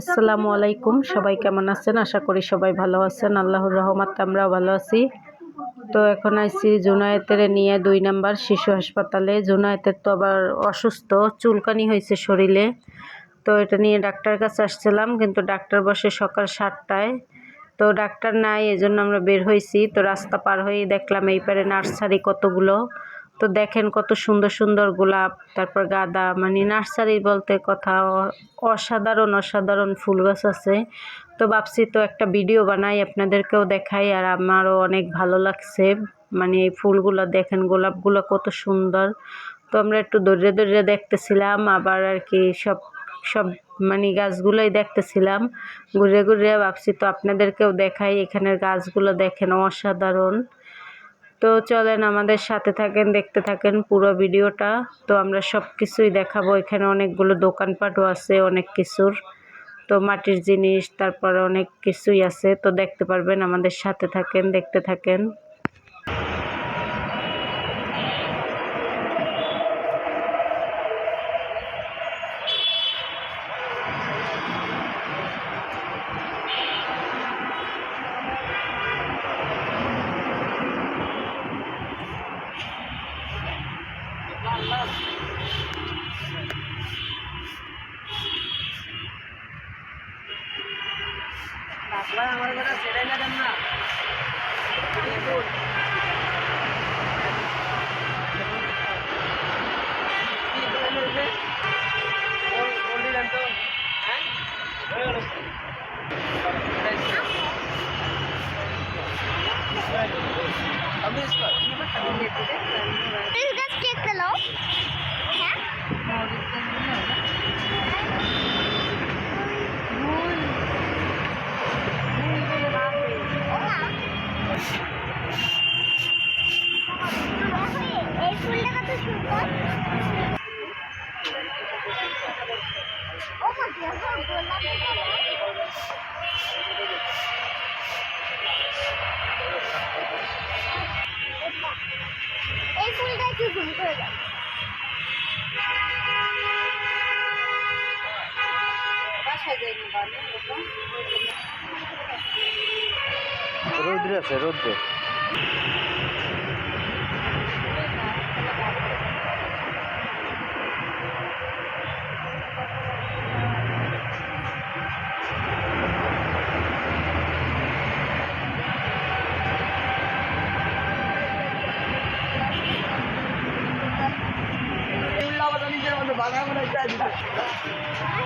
আসসালামু আলাইকুম। সবাই কেমন আছেন? আশা করি সবাই ভালো আছেন। আল্লাহর রহমত আমরাও ভালো আছি। তো এখন আইসি জুনায়েতের নিয়ে দুই নাম্বার শিশু হাসপাতালে। জুনায়েতের তো আবার অসুস্থ, চুলকানি হয়েছে শরীরে। তো এটা নিয়ে ডাক্তার কাছে আসছিলাম, কিন্তু ডাক্তার বসে সকাল সাতটায়। তো ডাক্তার নাই, এজন্য আমরা বের হয়েছি তো রাস্তা পার হয়ে দেখলাম, এই পারে নার্সারি কতগুলো। তো দেখেন কত সুন্দর সুন্দর গোলাপ, তারপর গাঁদা মানে নার্সারি বলতে কথা অসাধারণ অসাধারণ ফুল গাছ আছে। তো ভাবছি তো একটা ভিডিও বানাই, আপনাদেরকেও দেখাই, আর আমারও অনেক ভালো লাগছে। মানে এই ফুলগুলো দেখেন, গোলাপগুলো কত সুন্দর। তো আমরা একটু দৌড়ে দৌড়ে দেখতেছিলাম, আবার আর কি সব সব মানে গাছগুলোই দেখতেছিলাম। ঘুরে ঘুরে ভাবছি তো আপনাদেরকেও দেখাই, এখানের গাছগুলো দেখেন অসাধারণ। তো চলেন আমাদের সাথে থাকেন, দেখতে থাকেন পুরো ভিডিওটা। তো আমরা সব কিছুই দেখাবো। এখানে অনেকগুলো দোকানপাটও আছে, অনেক কিছুর। তো মাটির জিনিস, তারপরে অনেক কিছুই আছে। তো দেখতে পারবেন আমাদের সাথে থাকেন, দেখতে থাকেন। রৌদ্রে আছে রৌদ্রে। হুম এটা কি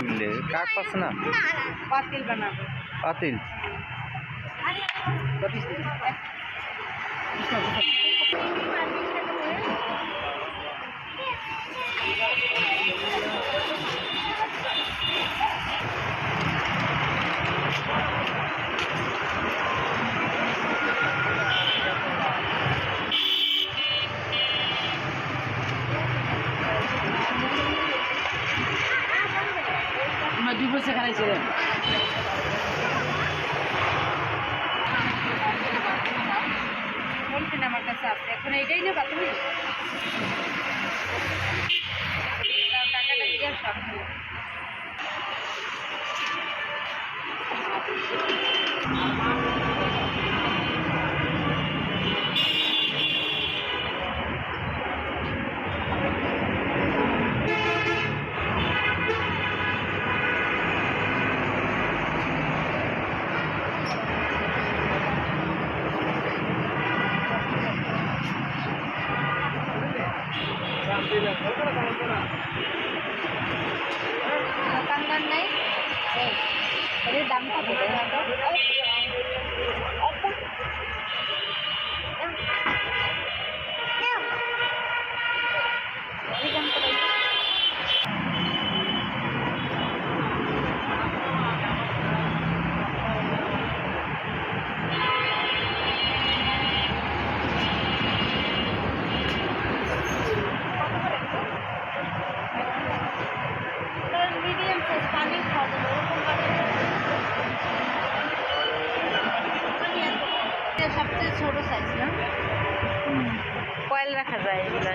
মিলে কাঠ পাচ্ছে না? পাতিল বানাবো। পাতিল? আমরা এখন এইটাই নেবা তুমি টাকাটা দিয়ে সব। lang. কয়েল রাখা যায় এগুলা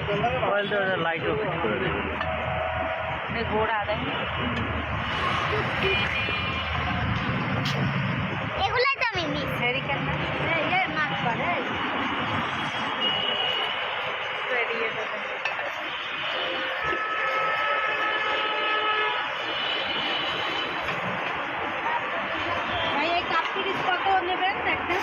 অয়েলটা লাইট অফ করে দেবে এই গোড়া দেয় এগুলাই তো আমি নিই হেরিকেন না এই এই মাছ পারে ভাই এই কাপ পিরিচ কত নেবেন একটা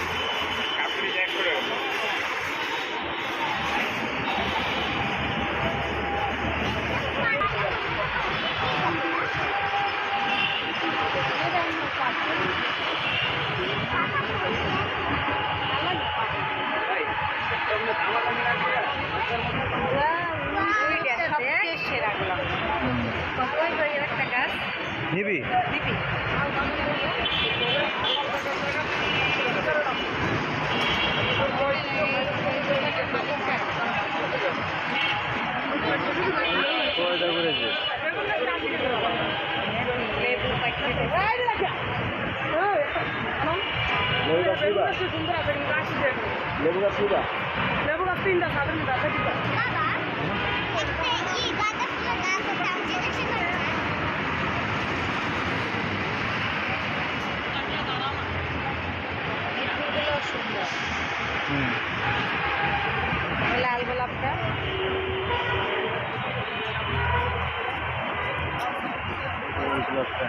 সবচেয়ে সেরাগুলো কত ওই একটা গাছ নিবি? কয়টা করেছে লেবু গাছ লেবু গাছ গাঁদা ফুলের গাছ আছে আমি জিজ্ঞাসা করলাম এই ফুলগুলো সুন্দর। লাল গোলাপটা। গোলাপটা।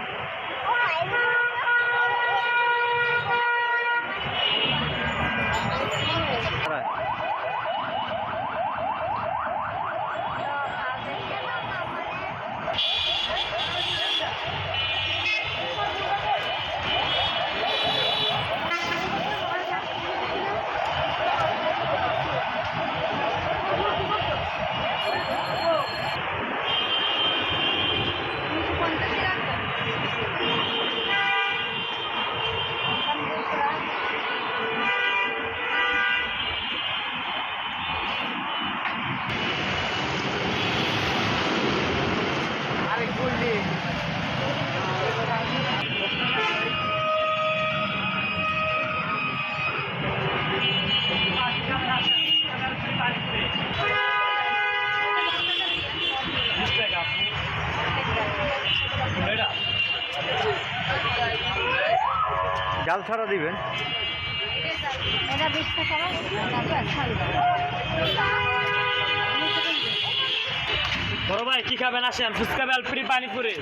জাল ছাড়া দিবেন এটা বিশ টাকা বড় ভাই কি খাবেন আসেন ফুচকা বেলপুরি পানিপুরি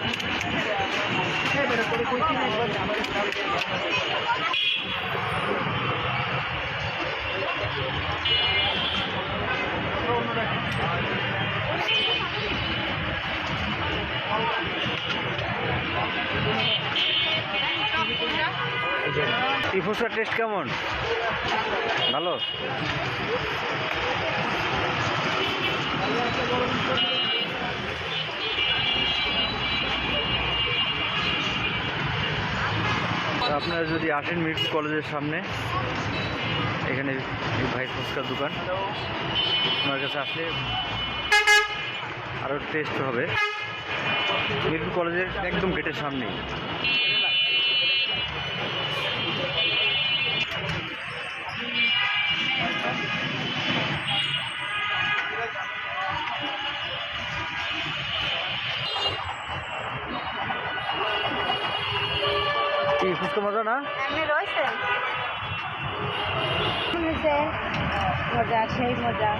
এই ফুচকার টেস্ট কেমন? ভালো? আপনারা যদি আসেন মিরপুর কলেজের সামনে, এখানে ভাই ফুচকার দোকান। আমার কাছে আসলে আরও টেস্ট হবে। মিরপুর কলেজের একদম গেটের সামনেই। মজা না? আপনি রয়েছেন শুনেছে মজা সেই মজা।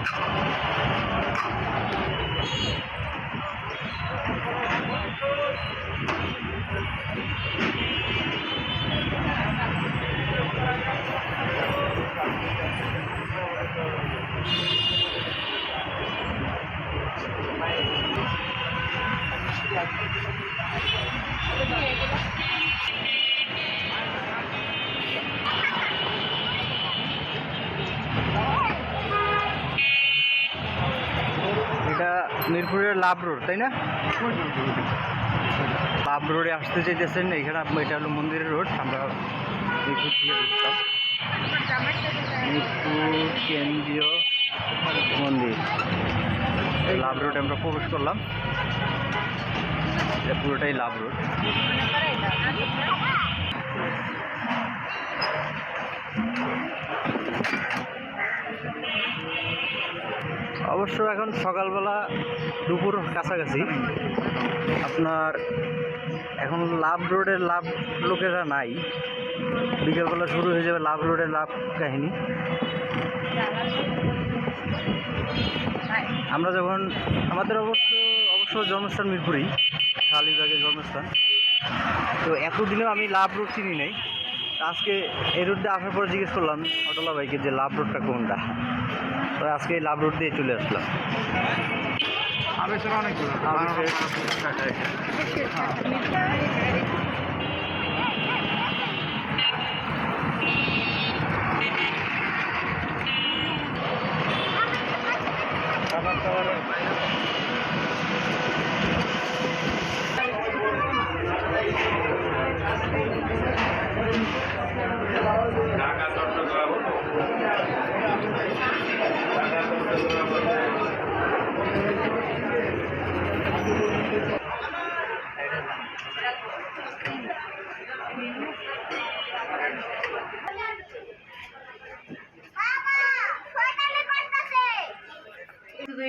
এটা মিরপুরের লাভ রোড, তাই না? লাভ রোডে আসতে চাইতেছেন, এখানে এটা হলো মন্দিরের রোড, আমরা মিরপুর ঢুকলাম। মিরপুর কেন্দ্রীয় মন্দির। লাভ রোডে আমরা প্রবেশ করলাম। এটা পুরোটাই লাভ রোড। অবশ্য এখন সকালবেলা দুপুর কাছাকাছি। আপনার এখন লাভ রোডের লাভ লোকেরা নাই। বিকেলবেলা শুরু হয়ে যাবে লাভ রোডের লাভ কাহিনী। আমরা যখন আমাদের অবশ্য অবশ্য জন্মস্থান মিরপুরেই শালিবাগের জন্মস্থান। তো এতদিনেও আমি লাভ রোড চিনি নাই। আজকে এই রোডটা আসার পরে জিজ্ঞেস করলাম অটোলা বাইকে যে লাভ রোডটা কোনটা? আজকে এই লাভ রোড দিয়ে চলে আসলাম। অনেক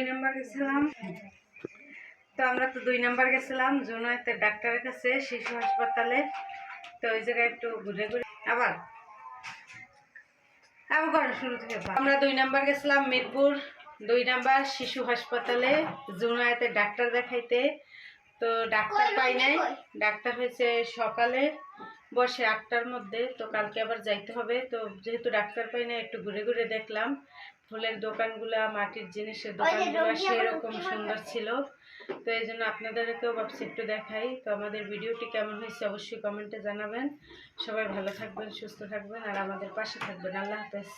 দুই নাম্বার গেছিলাম। তো আমরা তো দুই নাম্বার গেছিলাম জুনাইতে ডাক্তারের কাছে শিশু হাসপাতালে। তো ওই জায়গায় একটু ঘুরে ঘুরে আবার আবার শুরু থেকে আমরা দুই নাম্বার গেছিলাম মিরপুর। দুই নাম্বার শিশু হাসপাতালে জুনাইতে ডাক্তার দেখাইতে। তো ডাক্তার পাই নাই। ডাক্তার হয়েছে সকালে বসে আটটার মধ্যে। তো কালকে আবার যাইতে হবে। তো যেহেতু ডাক্তার পাই নাই একটু ঘুরে ঘুরে দেখলাম। ফুলের দোকানগুলা মাটির জিনিসের দোকানগুলো সেরকম সুন্দর ছিল। তো এই জন্য আপনাদেরকেও ভাবছি একটু দেখাই। তো আমাদের ভিডিওটি কেমন হয়েছে অবশ্যই কমেন্টে জানাবেন। সবাই ভালো থাকবেন সুস্থ থাকবেন আর আমাদের পাশে থাকবেন। আল্লাহ হাফেজ।